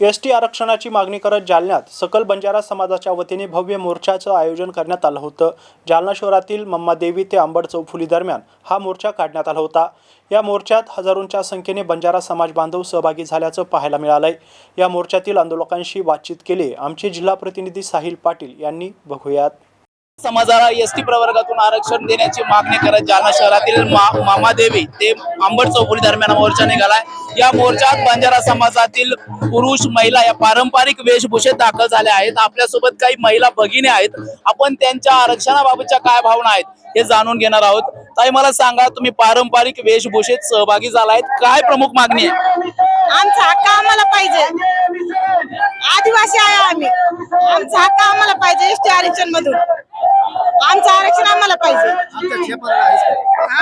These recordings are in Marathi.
S T आरक्षणाची मागणी करत जालन्यात सकल बंजारा समाजाच्या वतीने भव्य मोर्चाचं आयोजन करण्यात आलं होतं. जालना शहरातील मम्मादेवी ते आंबड चौफुली दरम्यान हा मोर्चा काढण्यात आला होता. या मोर्चात हजारोंच्या संख्येने बंजारा समाज बांधव सहभागी झाल्याचं पाहायला मिळालंय. या मोर्चातील आंदोलकांशी बातचीत केली आमचे जिल्हा प्रतिनिधी साहिल पाटील यांनी बघूयात. समाजाला एस टी प्रवर्गातून आरक्षण देण्याची मागणी करत जालना शहरातील मा- मामादेवी ते आंबट चौफुली दरम्यान मोर्चा निघालाय. या मोर्चात बंजारा समाजातील पुरुष महिला या पारंपरिक वेशभूषेत दाखल झाल्या आहेत. आपल्यासोबत काही महिला भगिनी आहेत. आपण त्यांच्या आरक्षणाबाबतच्या काय भावना आहेत? हे जाणून घेणार आहोत. ताई मला सांगा तुम्ही पारंपरिक वेशभूषेत सहभागी झालायत. काय प्रमुख मागणी आहे? आमचा हक्क आम्हाला पाहिजे. आदिवासी आहे आम्ही. आमचा हक्क आम्हाला पाहिजे एसटी आरक्षण मधून आमचं आरक्षण आम्हाला पाहिजे.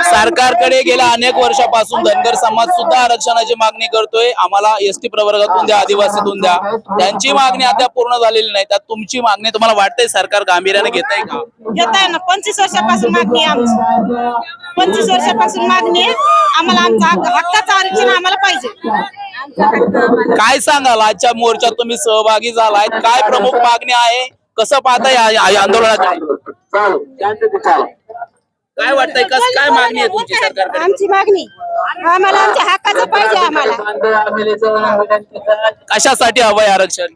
सरकारकडे गेल्या अनेक वर्षापासून धनगर समाज सुद्धा आरक्षणाची मागणी करतोय. आम्हाला एसटी प्रवर्गातून द्या आदिवासीतून द्या. त्यांची मागणी अद्याप पूर्ण झालेली नाही. त्यात तुमची मागणी तुम्हाला वाटतंय सरकार गांभीर्याने घेत आहे का? घेत आहे ना. पंचवीस वर्षापासून मागणी आमची. पंचवीस वर्षापासून मागणी आहे. आम्हाला आमचा हक्क- हक्काचं आरक्षण आम्हाला पाहिजे. काय सांगाल? आजच्या मोर्चात तुम्ही सहभागी झालाय काय प्रमुख मागणी आहे? कसं पाहताय या- काय वाटतंय? कस काय मागणी आहे तुमची सरकारकडे? आमची मागणी. आम्हाला आमच्या हक्काचं पाहिजे आम्हाला. कशासाठी हवंय आरक्षण?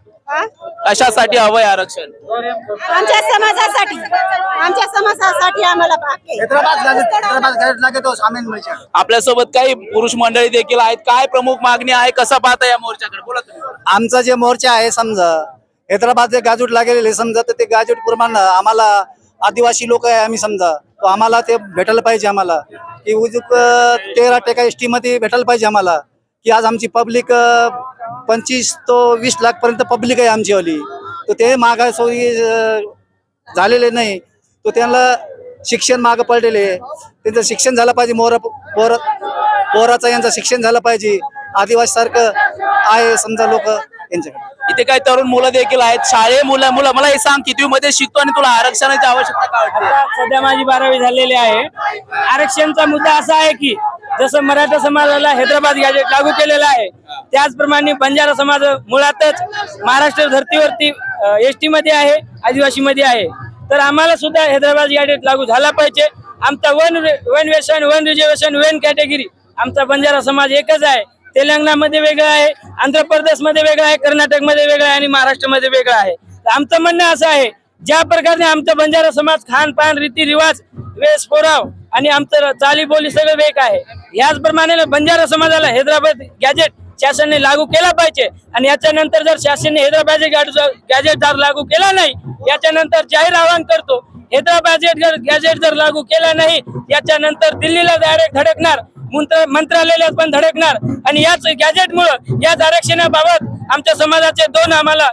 कशासाठी हवंय आरक्षण? आमच्या समाजासाठी. आमच्या समाजासाठी आम्हाला हक्क आहे. आपल्यासोबत काही पुरुष मंडळी देखील आहेत. काय प्रमुख मागणी आहे? कसं पाहताय या मोर्चाकडे? बोला तुम्ही. आमचा जे मोर्चा आहे समजा हैदराबाद जे गाजूट लागलेले समजा तर ते गाजूट प्रमाणे आम्हाला आदिवासी लोक आहे आम्ही समजा. तो आम्हाला ते भेटायला पाहिजे आम्हाला. की उजूक तेरा टक्का एस टी मध्ये भेटायला पाहिजे आम्हाला. की आज आमची पब्लिक पंचवीस तो वीस लाख पर्यंत पब्लिक आहे आमची वाली तर ते मागा सोयी झालेले नाही. तो त्यांना शिक्षण मागं पडलेले त्यांचं शिक्षण झालं पाहिजे मोर पोर पोराचं यांचं शिक्षण झालं पाहिजे. आदिवासी सारखं आहे समजा लोक यांच्याकडे. इथे काही तरुण मुलं देखील आहेत. शाळे मुलं मुलं मला हे सांग किती मध्ये शिकतो आणि तुला आरक्षणाची आवश्यकता काय वाटते सध्या माझी बारावी झालेली आहे. आरक्षणचा मुद्दा असा आहे की जसं मराठा समाजाला हैदराबाद गॅजेट लागू केलेला आहे त्याचप्रमाणे बंजारा समाज मुळातच महाराष्ट्र धर्तीवरती एस टी मध्ये आहे आदिवासी मध्ये आहे. तर आम्हाला सुद्धा हैदराबाद गॅजेट लागू झाला पाहिजे. आमचा one one nation one reservation one category आमचा बंजारा समाज एकच आहे. तेलंगणामध्ये वेगळं आहे आंध्र प्रदेशमध्ये वेगळं आहे कर्नाटकमध्ये वेगळं आहे आणि महाराष्ट्रामध्ये वेगळं आहे. आमचं म्हणणं असं आहे ज्या प्रकारे आमचा बंजारा समाज खानपान रीतिरिवाज वेश पोराव आणि आमचं चाली बोली सगळं वेग आहे याचप्रमाणे बंजारा समाजाला हैदराबाद गॅजेट शासनाने लागू केला पाहिजे आणि याच्यानंतर जर शासनाने हैदराबाद गॅजेट जर लागू केला नाही याच्यानंतर जाहीर आवाहन करतो हैदराबाद गॅजेट जर लागू केला नाही याच्यानंतर दिल्लीला डायरेक्ट धडकणार मंत्रालयाला पण धडकणार. आणि याच गॅजेटमुळं याच आरक्षणाबाबत आमच्या समाजाचे दोन आम्हाला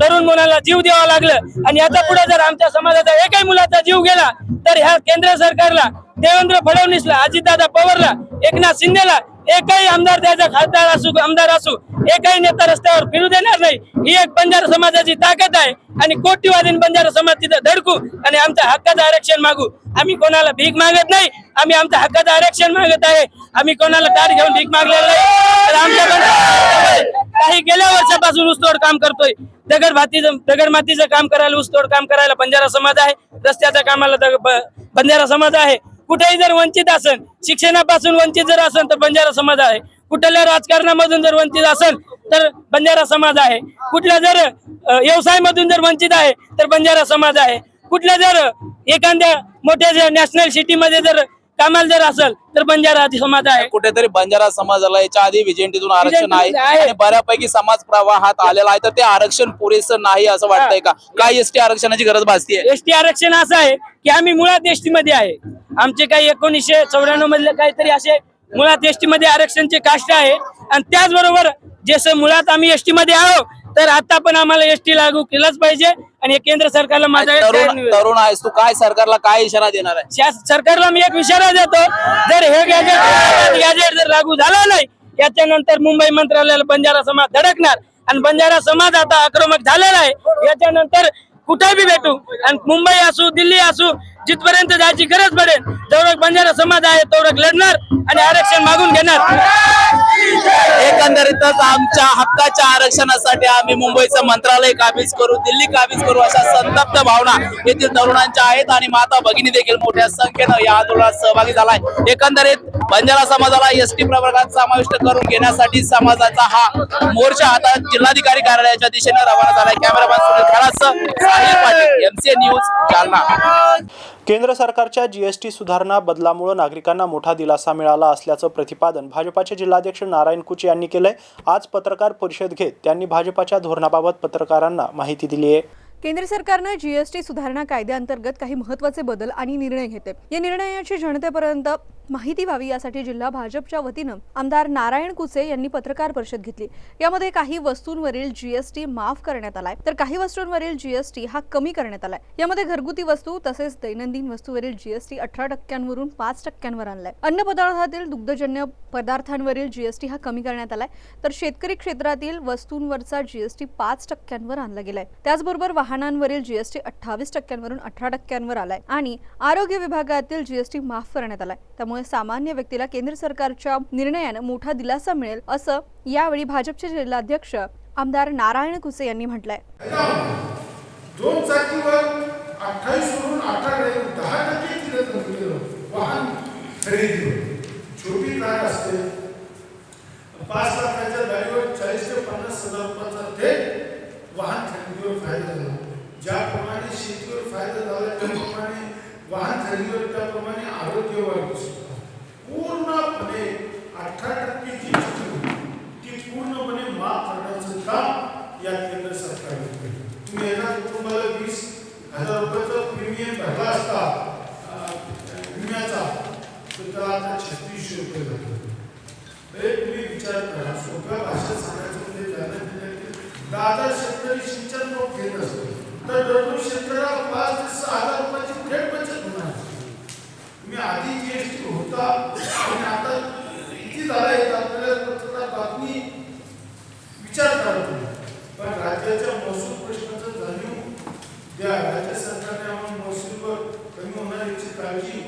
तरुण मुलाला जीव द्यावा लागलं. आणि आता पुढे जर आमच्या समाजाचा एकही मुलाचा जीव गेला तर ह्या केंद्र सरकारला देवेंद्र फडणवीसला अजितदादा पवारला एकनाथ शिंदेला एकही आमदार त्याचा खासदार असू आमदार असू एकही नेता रस्त्यावर फिरू देणार नाही. ही एक बंजारा समाजाची ताकद आहे. आणि कोटीवादीन बंजारा समाज तिथं धडकू आणि आमच्या हक्काचं आरक्षण मागू. आम्ही कोणाला भीक मागत नाही आम्ही आमच्या हक्काचं आरक्षण मागत आहे. आम्ही कोणाला कार घेऊन भीक मागलेलं नाही. आमच्या काही गेल्या वर्षापासून ऊसतोड काम करतोय. दगड भातीचं दगड मातीचं काम करायला ऊसतोड काम करायला बंजारा समाज आहे. रस्त्याच्या कामाला बंजारा समाज आहे. कुठेही जर वंचित असेल शिक्षणापासून वंचित जर असेल तर बंजारा समाज आहे. कुठल्या राजकारणामधून जर वंचित असेल तर बंजारा समाज आहे. कुठल्या जर व्यवसायामधून जर वंचित आहे तर बंजारा समाज आहे. कुठल्या जर एखाद्या मोठ्या जर नॅशनल सिटीमध्ये जर कामाला जर असेल तर बंजारा समाज आहे. कुठेतरी बंजारा समाजाला याच्या आधी विजेंटीतून आरक्षण आहे. आणि बऱ्यापैकी समाज प्रवाहात आलेला आहे तर ते आरक्षण पुरेसं नाही असं वाटतंय का? काय एसटी आरक्षणाची गरज भासतीये? एसटी आरक्षण असं आहे की आम्ही मुळात एसटी मध्ये आहे. आमचे काही एकोणीसशे चौऱ्याण्णव मधले काहीतरी असे मुळात एसटी मध्ये आरक्षणचे काष्ट आहे. आणि त्याचबरोबर जसं मुळात आम्ही एसटी मध्ये आहो तर आता पण आम्हाला एसटी लागू केलंच पाहिजे. आणि केंद्र सरकारला माझा तरुण आहेस तू काय सरकारला काय इशारा देणार आहे? सरकारला मी एक इशारा देतो जर हे गॅजेट गॅजेट जर लागू झाला नाही याच्यानंतर मुंबई मंत्रालयाला बंजारा समाज धडकणार. आणि बंजारा समाज आता आक्रमक झालेला आहे. याच्यानंतर कुठे बी भेटू? आणि मुंबई असू दिल्ली असू जिथपर्यंत जायची गरज पडेल तेवढं बंजारा समाज आहे तेवढं लढणार आणि आरक्षण मागून घेणार. एकंदरीतच आमच्या हक्काच्या आरक्षणासाठी आम्ही मुंबईचं मंत्रालय काबीज करू दिल्ली काबीज करू अशा संतप्त भावना येथील तरुणांच्या आहेत आणि माता भगिनी देखील मोठ्या संख्येनं या आंदोलनात सहभागी झालाय. एकंदरीत बंजारा समाजाला एस टी प्रवर्गात समाविष्ट करून घेण्यासाठी समाजाचा हा मोर्चा आता जिल्हाधिकारी कार्यालयाच्या दिशेने रवाना झालाय. कॅमेरामॅन सुनील खरासह साहिल पाटील एमसीए न्यूज जालना. केंद्र सरकारच्या जीएसटी सुधारणा बदलामुळे नागरिकांना मोठा दिलासा मिळाला असल्याचं प्रतिपादन भाजपाचे जिल्हाध्यक्ष नारायण कुचे यांनी केलंय. आज पत्रकार परिषद घेत त्यांनी भाजपाच्या धोरणाबाबत पत्रकारांना माहिती दिली आहे. केंद्र सरकारनं जीएसटी सुधारणा कायद्याअंतर्गत काही महत्त्वाचे बदल आणि निर्णय घेते या निर्णयाची जनतेपर्यंत माहिती व्हावी यासाठी जिल्हा भाजपच्या वतीनं आमदार नारायण कुचे यांनी पत्रकार परिषद घेतली. यामध्ये काही वस्तूंवरील जीएसटी माफ करण्यात आलाय. तर काही वस्तूंवरील जीएसटी हा कमी करण्यात आलाय. यामध्ये घरगुती वस्तू तसेच दैनंदिन वस्तूवरील जीएसटी अठरा टक्क्यांवरून पाच टक्क्यांवर आणलाय. अन्न पदार्थातील दुग्धजन्य पदार्थांवरील जीएसटी हा कमी करण्यात आलाय. तर शेतकरी क्षेत्रातील वस्तूंवरचा जीएसटी पाच टक्क्यांवर आणला गेलाय. त्याचबरोबर वाहनांवरील जीएसटी अठ्ठावीस टक्क्यांवरून अठरा टक्क्यांवर आलाय. आणि आरोग्य विभागातील जीएसटी माफ करण्यात आलाय. त्यामुळे त्यामुळे सामान्य व्यक्तीला केंद्र सरकारच्या निर्णयानं मोठा दिलासा मिळेल असं यावेळी भाजपचे जिल्हाध्यक्ष आमदार नारायण कुसे यांनी म्हटलंय. दोन चाकीवर अठ्ठावीस वरून अठरा दहा टक्के वाहन खरेदीवर. छोटी कार असते. पाच लाखाच्या गाडीवर चाळीस ते पन्नास हजार रुपयाचा थेट वाहन खरेदीवर फायदा झाला. ज्याप्रमाणे शेतीवर फायदा झाला त्याप्रमाणे वाहन खरेदीवर त्याप्रमाणे आरोग्यावर दिसतो पूर्णपणे अठरा टक्के जी एस टी होती ती पूर्णपणे माफ करण्याचं काम या केंद्र सरकारने केलं. तुम्ही एका कुटुंबाला वीस हजार रुपयाचा प्रीमियम भरला असता विम्याचा तर त्याला आता छत्तीसशे रुपये झाले तुम्ही विचार करा सोप्या भाषेत सांगायचं म्हणजे, म्हणजे त्यांना दादा शेतकरी सिंचन लोक घेत असतो. तर दररोज शेतकऱ्याला पाच ते सहा हजार रुपयाची थेट बचत तुम्ही आधी जीएसटी होता आणि आता किती झाला येत आपल्याला पत्रकार बातमी विचार करा तुम्ही पण राज्याच्या महसूल प्रश्नाचं जाणीव द्या राज्य सरकारने आम्हाला महसूलवर कमी होणार याची काळजी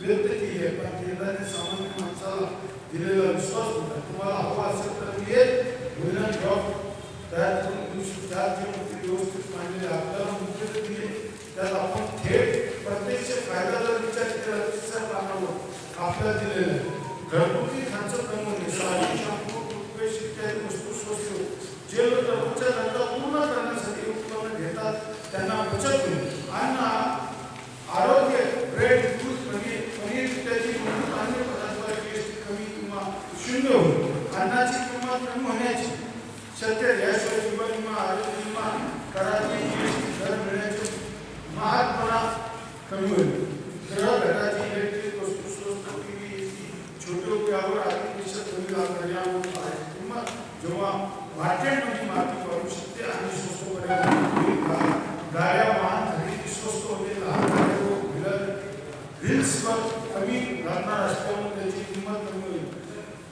व्यक्त केली आहे. पण केंद्राने सामान्य माणसाला दिलेला विश्वास होता. तुम्हाला हवा असेल तर मी एक गुन्हा जॉब तयार करून देऊ शकतो त्यात जे मुद्दे व्यवस्थित मांडलेले आपल्याला मुद्दे तर दिले त्यात आपण थेट प्रत्यक्ष फायदा जर विचार केला तिसऱ्या पानावर आपल्याला दिलेलं आहे घरगुती खर्च कमी होणे साडी शॅम्पू टूथपेस्ट इत्यादी वस्तू स्वस्त होईल. जे लोक दररोजच्या गरजा पूर्ण करण्यासाठी उत्पन्न घेतात त्यांना बचत होईल अन्न आरोग्य ब्रेड दूध पनीर पनीर इत्यादी मूलभूत अन्य पदार्थांवर जीएसटी कमी किंवा शून्य होईल अन्नाची किंमत कमी होण्याची शक्य आहे. याशिवाय जीवन विमा आरोग्य विमा कराची जीएसटी दर मिळण्याचे महागपणा कमी होईल ग्रह घटाची इलेक्ट्रिक वस्तू स्वस्त टीव्ही छोटे उपयावर आर्थिक देशात कमी लागणारी यावर किंमत जेव्हा मार्केटमध्ये म्हणजे माती वाढू शकते आणि स्वस्त पर्याय गाड्या वाहन खरेदी स्वस्त होते लहान गाड्या व्हीलर कमी असल्यामुळे त्याची किंमत कमी होईल.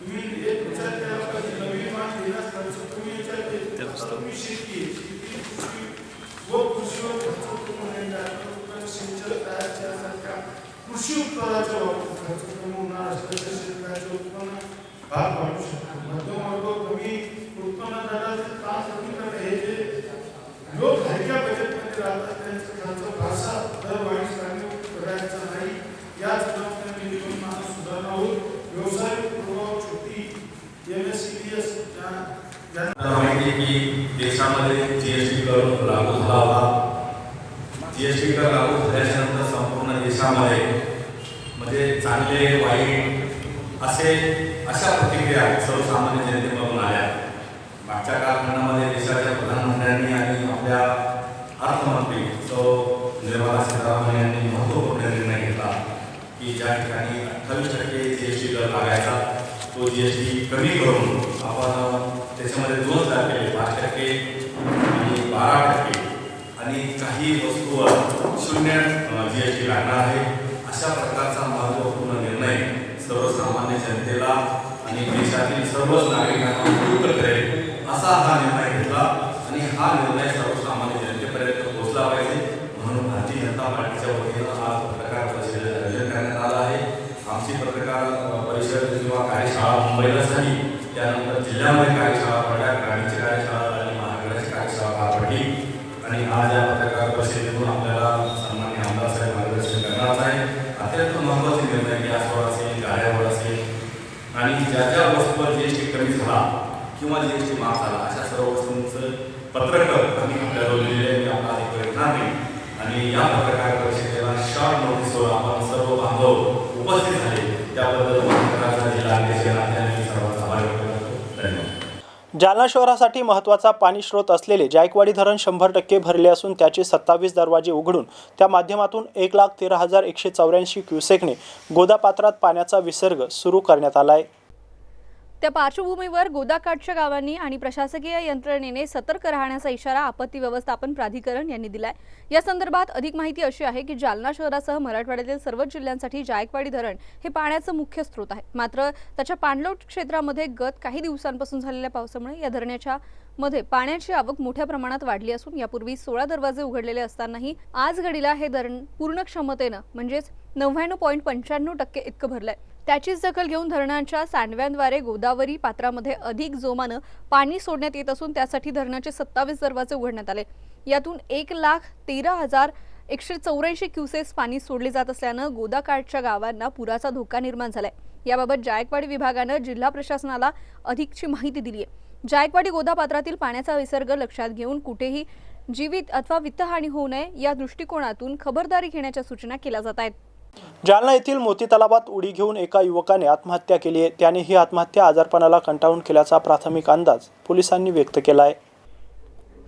तुम्ही एक विचार केला पाहिजे नवीन वाहन घेण्यास खर्च कमी शेती कृषी व कृषीवर खर्च सिंचन तयार कृषी उत्पादनाचा वापर खर्च कमी होणार असल्याचे शेतकऱ्याचे उत्पन्न भाग वाढू शकतो देशामध्ये म्हणजे चांगले, वाईट असे अशा प्रतिक्रिया सर्वसामान्य जनतेमधून आल्या. मागच्या कालखंडामध्ये देशाच्या प्रधानमंत्र्यांनी आणि आपल्या अर्थमंत्री सौ. निर्मला सीतारामन यांनी महत्त्वपूर्ण निर्णय घेतला की ज्या ठिकाणी अठ्ठावीस टक्के जीएसटी दर लागायचा तो जीएसटी कमी करून आपण त्याच्यामध्ये दोन केले पाच टक्के आणि बारा टक्के आणि काही वस्तूवर शून्य जी एस टी लागणार आहे अशा प्रकारचा महत्त्वपूर्ण निर्णय सर्वसामान्य जनतेला आणि देशातील सर्वच नागरिकांना उपयुक्त करेल असा हा निर्णय घेतला. आणि हा निर्णय सर्वसामान्य जनतेपर्यंत पोहोचला पाहिजे. म्हणून भारतीय जनता पार्टीच्या वतीनं आज पत्रकार परिषदेचं आयोजन करण्यात आलं आहे. आमची पत्रकार परिषद किंवा कार्यशाळा मुंबईला झाली. त्यानंतर जिल्ह्यामध्ये कार्यशाळा पडल्या ग्रामीणची कार्यशाळा आणि महानगराची कार्यशाळा पार पडली आणि आज या पत्रकार परिषदेतून आपल्याला सन्मान्य आमदार साहेब मार्गदर्शन करणार आहे अत्यंत महत्त्वाचे निर्णय गॅसवर असेल गाड्यावर असेल आणि ज्या ज्या वस्तूवर जी एस टी कमी झाला किंवा जी एस टी माफ झाला अशा सर्व वस्तूंचं पत्रक आम्ही आपल्याजवळ लिहिलेलं आहे मी आपला अधिक येणार नाही आणि या पत्रकार परिषदेला शॉर्ट नोटीसवर आपण सर्व बांधव उपस्थित झाले त्याबद्दल पत्रकाराचा जिल्हाध्यक्ष या नात्याने मी सर्वांचा आभार व्यक्त करतो धन्यवाद जालना शहरासाठी महत्त्वाचा पाणी स्रोत असलेले जायकवाडी धरण शंभर टक्के भरले असून त्याचे सत्तावीस दरवाजे उघडून त्या माध्यमातून एक लाख तेरा हजार एकशे चौऱ्याऐंशी क्युसेकने गोदापात्रात पाण्याचा विसर्ग सुरू करण्यात आला आहे. त्या पार्श्वभूमीवर गोदाकाठच्या गावांनी आणि प्रशासकीय यंत्रणेने सतर्क राहण्याचा इशारा आपत्ती व्यवस्थापन प्राधिकरण यांनी दिलाय. या संदर्भात अधिक माहिती अशी आहे की जालना शहरासह मराठवाड्यातील सर्वच जिल्ह्यांसाठी जायकवाडी धरण हे पाण्याचं मुख्य स्रोत आहे. मात्र त्याच्या पाणलोट क्षेत्रामध्ये गत काही दिवसांपासून झालेल्या पावसामुळे या धरणाच्या मध्ये पाण्याची आवक मोठ्या प्रमाणात वाढली असून यापूर्वी सोळा दरवाजे उघडलेले असतानाही आज घडीला हे धरण पूर्ण क्षमतेनं म्हणजेच नव्याण्णव पॉईंट पंच्याण्णव टक्के इतकं भरलंय. त्याचीच दखल घेऊन धरणांच्या सांडव्यांद्वारे गोदावरी पात्रामध्ये अधिक जोमानं पाणी सोडण्यात येत असून त्यासाठी धरणाचे सत्तावीस दरवाजे उघडण्यात आले. यातून एक लाख तेरा हजार एकशे चौऱ्याऐंशी क्युसेस पाणी सोडले जात असल्यानं गोदाकाठच्या गावांना पुराचा धोका निर्माण झालाय. याबाबत जायकवाडी विभागानं जिल्हा प्रशासनाला अधिकची माहिती दिली आहे जायकवाडी गोदापात्रातील पाण्याचा विसर्ग लक्षात घेऊन कुठेही जीवित अथवा वित्तहानी होऊ नये या दृष्टिकोनातून खबरदारी घेण्याच्या सूचना केल्या जात आहेत. जालना येथील मोती तलावात उडी घेऊन एका युवकाने आत्महत्या केली आहे. त्याने ही आत्महत्या आजारपणाला कंटाळून केल्याचा प्राथमिक अंदाज पोलिसांनी व्यक्त केला आहे.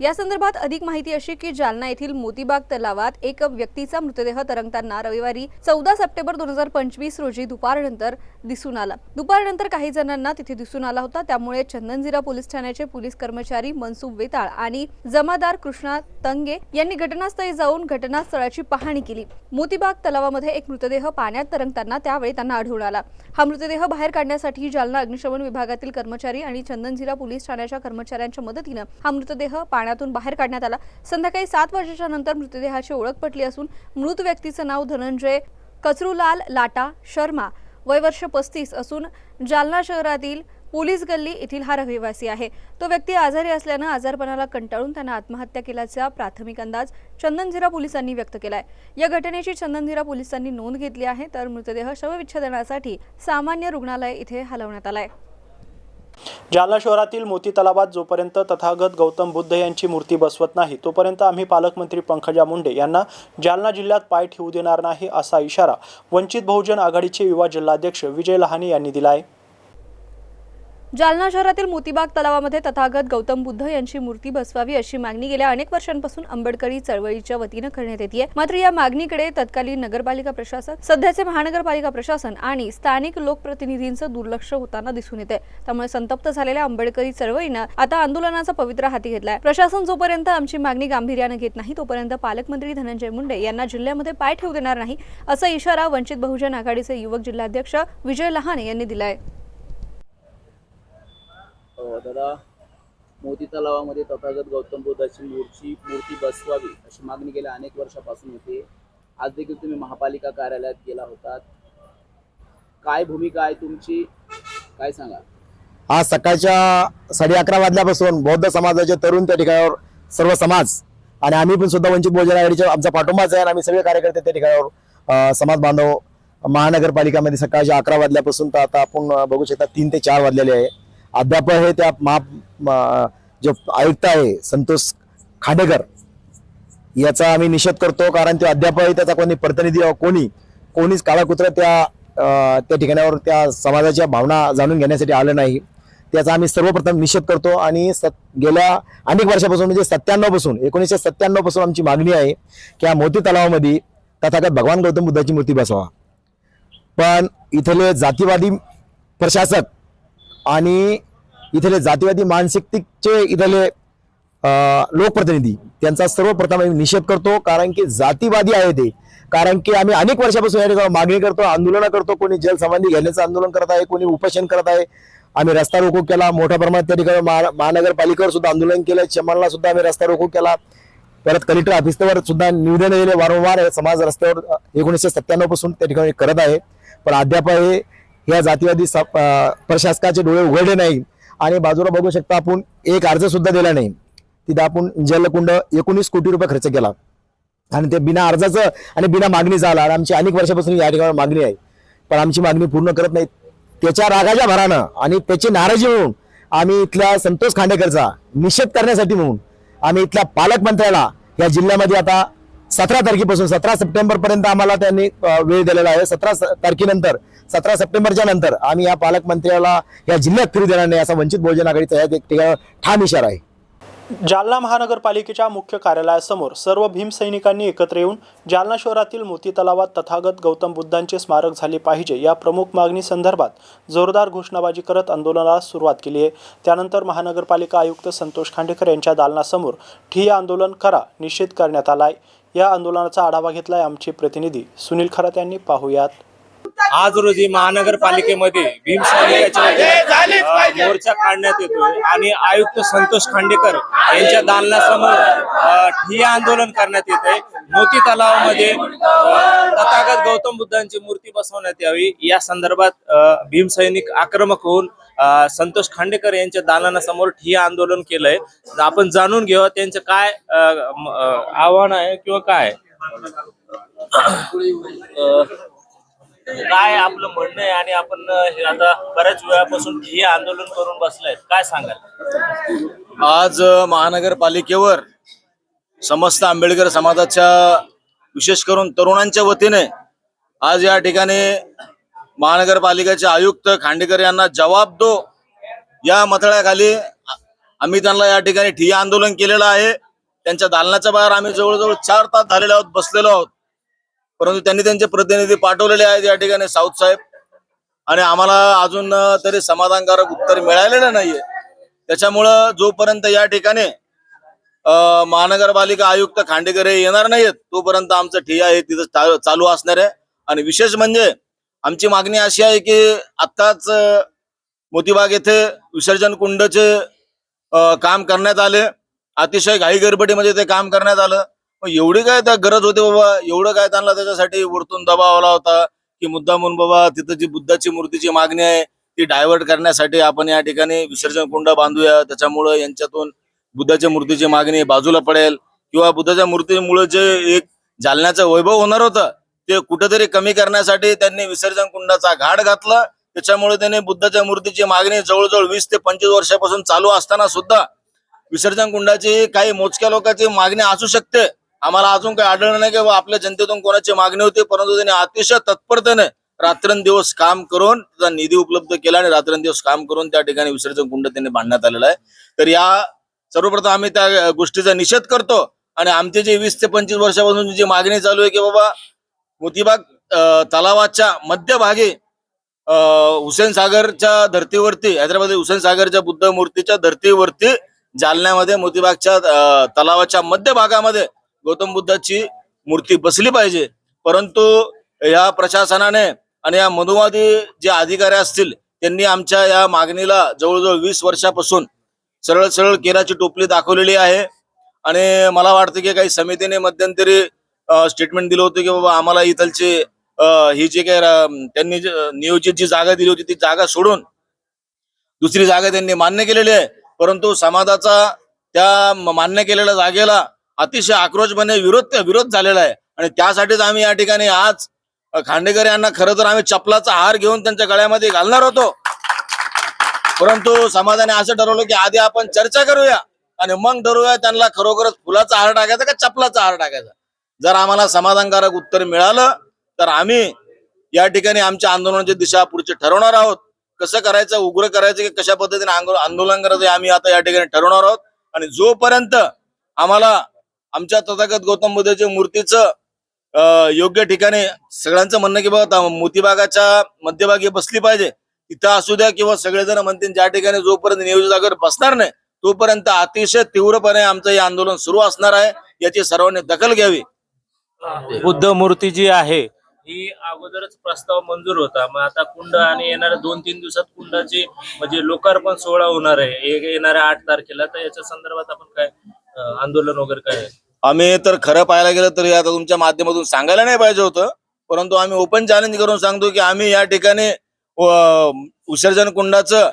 या संदर्भात अधिक माहिती अशी की जालना येथील मोतीबाग तलावात एक व्यक्तीचा मृतदेह तरंगताना रविवारी चौदा सप्टेंबर दोन हजार पंचवीस रोजी दुपारनंतर दिसून आला. दुपारनंतर काही जणांना तिथे दिसून आला होता. त्यामुळे चंदनझिरा पोलीस ठाण्याचे पोलीस कर्मचारी मनसुख वेताळ आणि जमादार कृष्णा तंगे यांनी घटनास्थळी जाऊन घटनास्थळाची पाहणी केली. मोतीबाग तलावामध्ये एक मृतदेह पाण्यात तरंगताना त्यावेळी त्यांना आढळून आला. हा मृतदेह बाहेर काढण्यासाठी जालना अग्निशमन विभागातील कर्मचारी आणि चंदनझिरा पोलीस ठाण्याच्या कर्मचाऱ्यांच्या मदतीनं हा मृतदेह पाण्यातून बाहेर काढण्यात आला. संध्याकाळी सात वर्षाच्या नंतर मृतदेहाची ओळख पटली असून मृत व्यक्तीचं नाव धनंजय कचरूलाल लाटा शर्मा. वय वर्ष पस्तीस असून जालना शहरातील पोलीस गल्ली येथील हा रहिवासी आहे. तो व्यक्ती आजारी असल्यानं आजारपणाला कंटाळून त्यानं आत्महत्या केल्याचा प्राथमिक अंदाज चंदनझिरा पोलिसांनी व्यक्त केलाय. या घटनेची चंदनझिरा पोलिसांनी नोंद घेतली आहे तर मृतदेह शवविच्छेदनासाठी सामान्य रुग्णालय इथे हलवण्यात आलाय. जालना शहरातील मोती तलावात जोपर्यंत तथागत गौतम बुद्ध यांची मूर्ती बसवत नाही तोपर्यंत आम्ही पालकमंत्री पंकजा मुंडे यांना जालना जिल्ह्यात पाय ठेवू देणार नाही असा इशारा वंचित बहुजन आघाडीचे युवा जिल्हाध्यक्ष विजय लहाने यांनी दिला आहे जालना शहरातील मोतीबाग तलावामध्ये तथागत गौतम बुद्ध यांची मूर्ती बसवावी अशी मागणी गेल्या अनेक वर्षांपासून आंबेडकरी चळवळीच्या वतीनं करण्यात येते मात्र या मागणीकडे तत्कालीन नगरपालिका प्रशासन सध्याचे महानगरपालिका प्रशासन आणि स्थानिक लोकप्रतिनिधींचं दुर्लक्ष होताना दिसून येते त्यामुळे संतप्त झालेल्या आंबेडकरी चळवळीनं आता आंदोलनाचा पवित्रा हाती घेतलाय. प्रशासन जोपर्यंत आमची मागणी गांभीर्यानं घेत नाही तोपर्यंत पालकमंत्री धनंजय मुंडे यांना जिल्ह्यामध्ये पाय ठेवू देणार नाही असा इशारा वंचित बहुजन आघाडीचे युवक जिल्हाध्यक्ष विजय लहाने यांनी दिलाय. दादा मोती तलावामध्ये तथागत गौतम बुद्धाची मूर्ती मूर्ती बसवावी अशी मागणी गेल्या अनेक वर्षापासून होते. आज देखील तुम्ही महापालिका कार्यालयात गेला होतात. काय भूमिका आहे तुमची? काय सांगा? आज सकाळच्या साडे अकरा वाजल्यापासून बौद्ध समाजाचे तरुण त्या ठिकाणावर सर्व समाज आणि आम्ही पण सुद्धा वंचित बहुजन आघाडीच्या आमचा पाठिंबाच आहे आणि आम्ही सगळे कार्यकर्ते त्या ठिकाणावर समाज बांधव महानगरपालिकामध्ये सकाळच्या अकरा वाजल्यापासून तर आता आपण बघू शकता तीन ते चार वाजलेले आहे. अद्याप हे त्या महा जो जे आयुक्त आहे संतोष खाडेकर याचा आम्ही निषेध करतो. कारण ते अद्यापही त्याचा कोणी प्रतिनिधी कोणी कोणीच काळाकुत्र त्या त्या ठिकाणावर त्या समाजाच्या भावना जाणून घेण्यासाठी आलं नाही. त्याचा आम्ही सर्वप्रथम निषेध करतो आणि सत गेल्या अनेक वर्षापासून म्हणजे सत्त्याण्णवपासून एकोणीसशे सत्त्याण्णवपासून आमची मागणी आहे की या मोती तलावामध्ये तथागत भगवान गौतम बुद्धाची मूर्ती बसवा. पण इथले जातीवादी प्रशासक आणि इथले जातीवादी मानसिकतेचे इथले लोकप्रतिनिधी त्यांचा सर्वप्रथम आम्ही निषेध करतो कारण की जातीवादी आहे ते. कारण की आम्ही अनेक वर्षापासून या ठिकाणी मागणी करतो आंदोलन करतो कोणी जलसंबंधी घेण्याचं आंदोलन करत आहे कोणी उपोषण करत आहे. आम्ही रस्ता रोको केला मोठ्या प्रमाणात त्या ठिकाणी महानगरपालिकेवर सुद्धा आंदोलन केलं चमनला सुद्धा आम्ही रस्ता रोको केला. परत कलेक्टर ऑफिसवर सुद्धा निवेदन दिले वारंवार समाज रस्त्यावर एकोणीसशे सत्त्याण्णवपासून त्या ठिकाणी करत आहे. पण अद्याप हे या जातीवादी स- प्रशासकाचे डोळे उघडले नाही आणि बाजूला बघू शकता आपण एक अर्ज सुद्धा दिला नाही. तिथं आपण जलकुंड एकोणीस कोटी रुपये खर्च केला. आणि ते बिना अर्जाचं आणि बिना मागणी झाला. आणि आमची अनेक वर्षापासून या ठिकाणी मागणी आहे. पण आमची मागणी पूर्ण करत नाहीत. त्याच्या रागाच्या भरानं आणि त्याची नाराजी होऊन आम्ही इथल्या संतोष खांडेकरचा निषेध करण्यासाठी म्हणून आम्ही इथल्या पालकमंत्र्याला या जिल्ह्यामध्ये आता सतरा तारखेपासून सतरा सप्टेंबर पर्यंत आम्हाला त्यांनी वेळ दिलेला आहे. सतरा तारखेनंतर सतरा सप्टेंबरच्या नंतर आम्ही या पालकमंत्र्याला या जिल्ह्यात फिरू देणार नाही असा वंचित बहुजन आघाडीचा या ठिकाणी ठाम इशारा आहे. जालना महानगरपालिकेच्या मुख्य कार्यालयासमोर सर्व भीमसैनिकांनी एकत्र येऊन जालना शहरातील मोती तलावात तथागत गौतम बुद्धांचे स्मारक झाले पाहिजे या प्रमुख मागणी संदर्भात जोरदार घोषणाबाजी करत आंदोलनाला सुरुवात केली आहे. त्यानंतर महानगरपालिका आयुक्त संतोष खांडेकर यांच्या दालनासमोर ठिय्या आंदोलन करा निषेध करण्यात आलाय या आंदोलनाचा आढावा घेतलाय आमचे प्रतिनिधी. सुनील खरात यांनी पाहुयात. आज रोजी महानगरपालिकेमध्ये मोर्चा काढण्यात येतोय आणि आयुक्त संतोष खांडेकर यांच्या दालनासमोर ठिय्या आंदोलन करण्यात येत आहे मोती तलावामध्ये तथागत गौतम बुद्धांची मूर्ती बसवण्यात यावी. या संदर्भात भीमसैनिक आक्रमक होऊन संतोष खांडेकर यांच्या दालनासमोर ठिय्या आंदोलन केलंय. आपण जाणून घेऊया त्यांचं काय आव्हान आहे किंवा काय? अ, काय आपलं म्हणणं आहे आणि आपण हे आता बऱ्याच वेळापासून हे आंदोलन करून बसलाय. काय सांगाल? आज महानगरपालिकेवर समस्त आंबेडकर समाजाच्या विशेष करून तरुणांच्या वतीने आज या ठिकाणी महानगरपालिकेचे आयुक्त खांडेकर यांना जवाब दो. या मथळ्याखाली आम्ही त्यांना या ठिकाणी ठिय्या आंदोलन केलेलं आहे. त्यांच्या दालनाच्या बाहेर आम्ही जवळजवळ चार तास झालेले आहोत बसलेलो आहोत. परंतु त्यांनी त्यांचे प्रतिनिधी पाठवलेले आहेत या ठिकाणी साऊथ साहेब. आणि आम्हाला अजून तरी समाधानकारक उत्तर मिळालेलं नाहीये. त्याच्यामुळं जोपर्यंत या ठिकाणी महानगरपालिका आयुक्त खांडेकर हे येणार नाहीत तोपर्यंत आमचं ठिया हे तिथं चालू असणार आहे. आणि विशेष म्हणजे आमची मागणी अशी आहे की आत्ताच मोतीबाग येथे विसर्जन कुंडचे काम करण्यात आले. अतिशय घाई गडबडीमध्ये ते काम करण्यात आलं. मग एवढी काय त्या गरज होती बाबा? एवढं काय त्यांना त्याच्यासाठी वरतून दबाव आला होता? की मुद्दा म्हणून बाबा तिथं जी बुद्धाची मूर्तीची मागणी आहे ती डायव्हर्ट करण्यासाठी आपण या ठिकाणी विसर्जन कुंड बांधूया. त्याच्यामुळं यांच्यातून बुद्धाच्या मूर्तीची मागणी बाजूला पडेल. किंवा बुद्धाच्या मूर्तीमुळे जे एक जालन्याचं वैभव होणार होतं ते कुठेतरी कमी करण्यासाठी त्यांनी विसर्जन कुंडाचा घाट घातला. त्याच्यामुळे त्यांनी बुद्धाच्या मूर्तीची मागणी जवळजवळ वीस ते पंचवीस वर्षापासून चालू असताना सुद्धा विसर्जन कुंडाची काही मोजक्या लोकांची मागणी असू शकते. आम्हाला अजून काही आढळलं नाही की आपल्या जनतेतून कोणाची मागणी होती परंतु त्यांनी अतिशय तत्परतेने रात्रंदिवस काम करून त्याचा निधी उपलब्ध केला आणि रात्रंदिवस काम करून त्या ठिकाणी विसर्जन कुंड त्यांनी बांधण्यात आलेला आहे. तर या सर्वप्रथम आम्ही त्या गोष्टीचा निषेध करतो आणि आमचे जे वीस ते पंचवीस वर्षापासून जी मागणी चालू आहे की बाबा मोतीबाग तलावाच्या मध्यभागी हुसेन सागरच्या धर्तीवरती हैदराबाद हुसेन सागरच्या बुद्ध मूर्तीच्या धर्तीवरती जालन्यामध्ये मोतीबागच्या तलावाच्या मध्य भागामध्ये गौतम बुद्धाची मूर्ती बसली पाहिजे. परंतु या प्रशासनाने आणि या मधुवादी जे अधिकारी असतील त्यांनी आमच्या या मागणीला जवळजवळ वीस वर्षापासून सरळ सरळ केराची टोपली दाखवलेली आहे. आणि मला वाटतं की काही समितीने मध्यंतरी स्टेटमेंट दिलं होतं की बाबा आम्हाला इथलचे ही जे काही त्यांनी नियोजित जी जागा दिली होती ती जागा सोडून दुसरी जागा त्यांनी मान्य केलेली आहे. परंतु समाजाचा त्या मान्य केलेल्या जागेला अतिशय आक्रोशपणे विरोध विरोध झालेला आहे. आणि त्यासाठीच आम्ही या ठिकाणी आज खांडेकर यांना खरं तर आम्ही चपलाचा हार घेऊन त्यांच्या गळ्यामध्ये घालणार होतो. परंतु समाजाने असं ठरवलं की आधी आपण चर्चा करूया आणि मग ठरवूया त्यांना खरोखरच फुलाचा हार टाकायचा का चपलाचा हार टाकायचा. जर आम्हाला समाधानकारक उत्तर मिळालं तर आम्ही या ठिकाणी आमच्या आंदोलनाची दिशा पुढची ठरवणार आहोत. कसं करायचं उग्र करायचं की कशा पद्धतीने आंदोलन करायचं आम्ही आता या ठिकाणी ठरवणार आहोत. आणि जोपर्यंत आम्हाला आमच्या तथागत गौतम बुद्धाच्या मूर्तीचं योग्य ठिकाणी सगळ्यांचं म्हणणं की बाबा मोतीबागाच्या मध्यभागी बसली पाहिजे तिथं असू द्या किंवा सगळेजण म्हणतील ज्या ठिकाणी जोपर्यंत नियोजित जागेवर बसणार नाही तोपर्यंत अतिशय तीव्रपणे आमचं हे आंदोलन सुरू असणार आहे याची सर्वांनी दखल घ्यावी. बुद्ध मूर्ती जी आहे ही अगोदरच प्रस्ताव मंजूर होता. मग आता कुंड आणि येणाऱ्या दोन तीन दिवसात कुंडाची म्हणजे लोकार्पण सोहळा होणार आहे. एक येणाऱ्या आठ तारखेला. तर याच्या संदर्भात आपण काय आंदोलन वगैरे काय? आम्ही तर खरं पाहायला गेलं तर हे आता तुमच्या माध्यमातून सांगायला नाही पाहिजे होतं. परंतु आम्ही ओपन चॅलेंज करून सांगतो की आम्ही या ठिकाणी विसर्जन कुंडाचं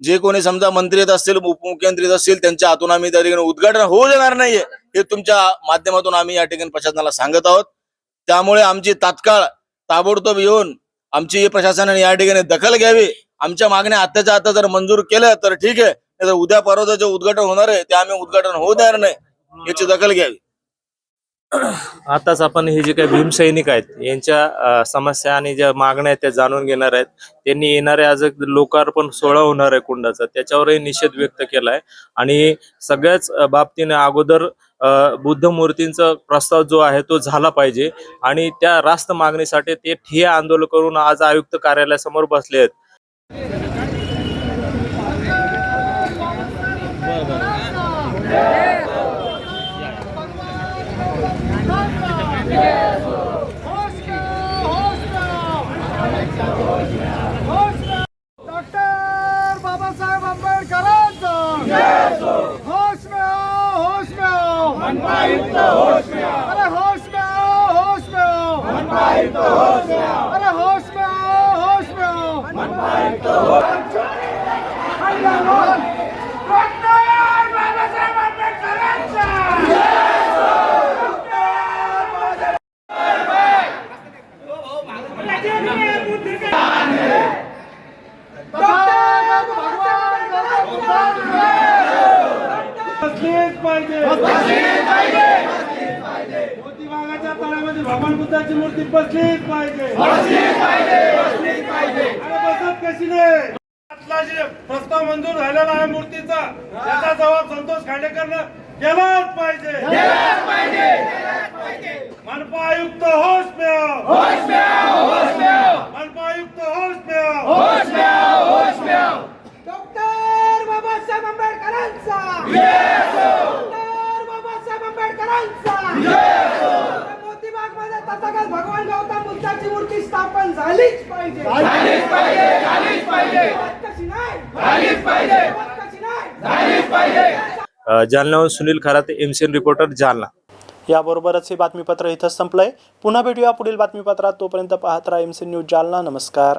जे कोणी समजा मंत्री येत असतील उपमुख्यमंत्री येत असतील त्यांच्या हातून आम्ही त्या ठिकाणी उद्घाटन होऊ देणार नाहीये. हे तुमच्या माध्यमातून आम्ही या ठिकाणी प्रशासनाला सांगत आहोत. त्यामुळे आमची तात्काळ ताबडतोब येऊन आमची प्रशासनाने या ठिकाणी दखल घ्यावी. आमच्या मागण्या आत्ताच्या आता जर मंजूर केलं तर ठीक आहे. नाही तर उद्या परवा जे उद्घाटन होणार आहे ते आम्ही उद्घाटन होऊ देणार नाही. याची दखल घ्यावी. आताच आपण हे जे काही भीमसैनिक आहेत यांच्या समस्या आणि ज्या मागण्या आहेत त्या जाणून घेणार आहेत. त्यांनी येणारे आज एक लोकार्पण सोहळा होणार आहे कुंडाचा. त्याच्यावरही निषेध व्यक्त केलाय. आणि सगळ्याच बाबतीने अगोदर बुद्ध मूर्तींचा प्रस्ताव जो आहे तो झाला पाहिजे आणि त्या रास्त मागणीसाठी ते ठिय्या आंदोलन करून आज आयुक्त कार्यालयासमोर बसले आहेत Yeah बाबासाहेब आंबेडकरांचा होश में आओ होश में आओ होश में आओ अरे होश में आओ होश में आओ अरे होश में आओ होश में आओ डॉक्टर बाबासाहेब आंबेडकरांचा बसलीच पाहिजे मोती वाघाच्या तळामध्ये भगवान बुद्धाची मूर्ती बसलीच पाहिजे आणि बसत कशी नाही आतला जे प्रस्ताव मंजूर झालेला आहे मूर्तीचा? त्याचा जबाब संतोष खांडेकरनं गेलाच पाहिजे. मनपा आयुक्त होश में आओ मनपा आयुक्त होश में आओ डॉक्टर बाबासाहेब आंबेडकरांचा. डॉक्टर बाबासाहेब आंबेडकरांचा. मध्ये तथागत भगवान गौतम बुद्धाची मूर्ती स्थापन झालीच पाहिजे. झालीच पाहिजे झालीच पाहिजे. कशी नाही. झालीच पाहिजे. कशी नाही. अं, जालन्याहून सुनील खराते एमसीएन रिपोर्टर जालना. याबरोबरच हे बातमीपत्र इथंच संपलंय. पुन्हा भेटूया पुढील बातमीपत्रात. तोपर्यंत पाहत राहा एम सी न्यूज जालना. नमस्कार.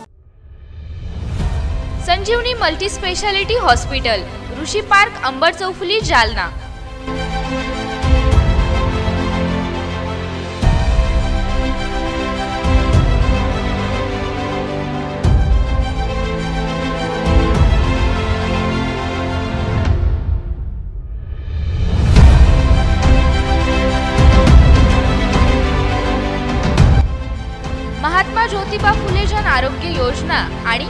Sanjeevani multi speciality hospital Rishi park Ambar चौफुली Jalna. Mahatma Jyotiba Phule Jan Arogya योजना आणि